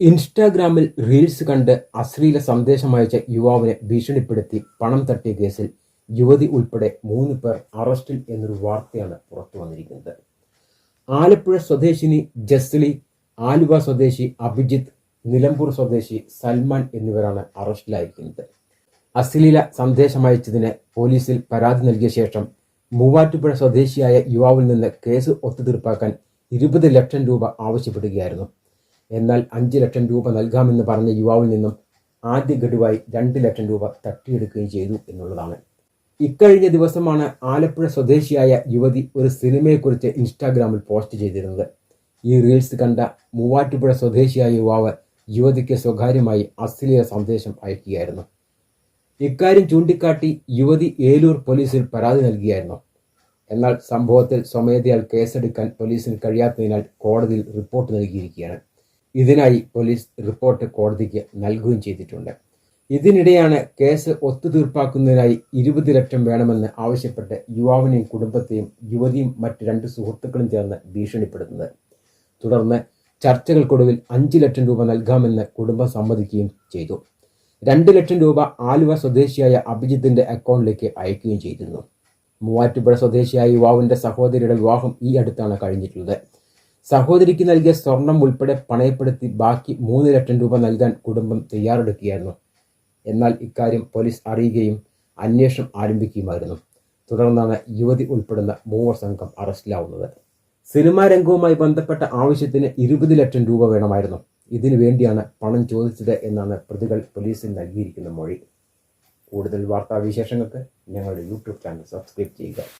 ഇൻസ്റ്റാഗ്രാമിൽ റീൽസ് കണ്ട് അശ്ലീല സന്ദേശം അയച്ച യുവാവിനെ ഭീഷണിപ്പെടുത്തി പണം തട്ടിയ കേസിൽ യുവതി ഉൾപ്പെടെ മൂന്ന് പേർ അറസ്റ്റിൽ എന്നൊരു വാർത്തയാണ് പുറത്തു വന്നിരിക്കുന്നത്. ആലപ്പുഴ സ്വദേശിനി ജസ്ലി ആലുവ സ്വദേശി അഭിജിത്ത് നിലമ്പൂർ സ്വദേശി സൽമാൻ എന്നിവരാണ് അറസ്റ്റിലായിരിക്കുന്നത്. അശ്ലീല സന്ദേശമയച്ചതിന് പോലീസിൽ പരാതി നൽകിയ ശേഷം മൂവാറ്റുപുഴ സ്വദേശിയായ യുവാവിൽ നിന്ന് കേസ് ഒത്തുതീർപ്പാക്കാൻ ഇരുപത് ലക്ഷം രൂപ ആവശ്യപ്പെടുകയായിരുന്നു. എന്നാൽ അഞ്ച് ലക്ഷം രൂപ നൽകാമെന്ന് പറഞ്ഞ യുവാവിൽ നിന്നും ആദ്യ ഗഡുവായി രണ്ട് ലക്ഷം രൂപ തട്ടിയെടുക്കുകയും ചെയ്തു എന്നുള്ളതാണ്. ഇക്കഴിഞ്ഞ ദിവസമാണ് ആലപ്പുഴ സ്വദേശിയായ യുവതി ഒരു സിനിമയെക്കുറിച്ച് ഇൻസ്റ്റാഗ്രാമിൽ പോസ്റ്റ് ചെയ്തിരുന്നത്. ഈ റീൽസ് കണ്ട മൂവാറ്റുപുഴ സ്വദേശിയായ യുവാവ് യുവതിക്ക് സ്വകാര്യമായി അശ്ലീല സന്ദേശം അയക്കുകയായിരുന്നു. ഇക്കാര്യം ചൂണ്ടിക്കാട്ടി യുവതി ഏലൂർ പോലീസിൽ പരാതി നൽകിയായിരുന്നു. എന്നാൽ സംഭവത്തിൽ സ്വമേധയാൽ കേസെടുക്കാൻ പോലീസിന് കഴിയാത്തതിനാൽ കോടതിയിൽ റിപ്പോർട്ട് നൽകിയിരിക്കുകയാണ്. ഇതിനായി പോലീസ് റിപ്പോർട്ട് കോടതിക്ക് നൽകുകയും ചെയ്തിട്ടുണ്ട്. ഇതിനിടെയാണ് കേസ് ഒത്തുതീർപ്പാക്കുന്നതിനായി ഇരുപത് ലക്ഷം വേണമെന്ന് ആവശ്യപ്പെട്ട് യുവാവിനെയും കുടുംബത്തെയും യുവതിയും മറ്റ് രണ്ട് സുഹൃത്തുക്കളും ചേർന്ന് ഭീഷണിപ്പെടുത്തുന്നത്. തുടർന്ന് ചർച്ചകൾക്കൊടുവിൽ അഞ്ച് ലക്ഷം രൂപ നൽകാമെന്ന് കുടുംബം സമ്മതിക്കുകയും ചെയ്തു. രണ്ട് ലക്ഷം രൂപ ആലുവ സ്വദേശിയായ അഭിജിത്തിന്റെ അക്കൗണ്ടിലേക്ക് അയക്കുകയും ചെയ്തിരുന്നു. മൂവാറ്റുപുഴ സ്വദേശിയായ യുവാവിന്റെ സഹോദരിയുടെ വിവാഹം ഈ അടുത്താണ് കഴിഞ്ഞിട്ടുള്ളത്. സഹോദരിക്ക് നൽകിയ സ്വർണം ഉൾപ്പെടെ പണയപ്പെടുത്തി ബാക്കി മൂന്ന് ലക്ഷം രൂപ നൽകാൻ കുടുംബം തയ്യാറെടുക്കുകയായിരുന്നു. എന്നാൽ ഇക്കാര്യം പോലീസ് അറിയുകയും അന്വേഷണം ആരംഭിക്കുകയുമായിരുന്നു. തുടർന്നാണ് യുവതി ഉൾപ്പെടുന്ന മൂവർ സംഘം അറസ്റ്റിലാവുന്നത്. സിനിമാ രംഗവുമായി ബന്ധപ്പെട്ട ആവശ്യത്തിന് ഇരുപത് ലക്ഷം രൂപ വേണമായിരുന്നു. ഇതിനു വേണ്ടിയാണ് പണം ചോദിച്ചത് എന്നാണ് പ്രതികൾ പോലീസിൽ നൽകിയിരിക്കുന്ന മൊഴി. കൂടുതൽ വാർത്താവിശേഷങ്ങൾക്ക് ഞങ്ങളുടെ യൂട്യൂബ് ചാനൽ സബ്സ്ക്രൈബ് ചെയ്യുക.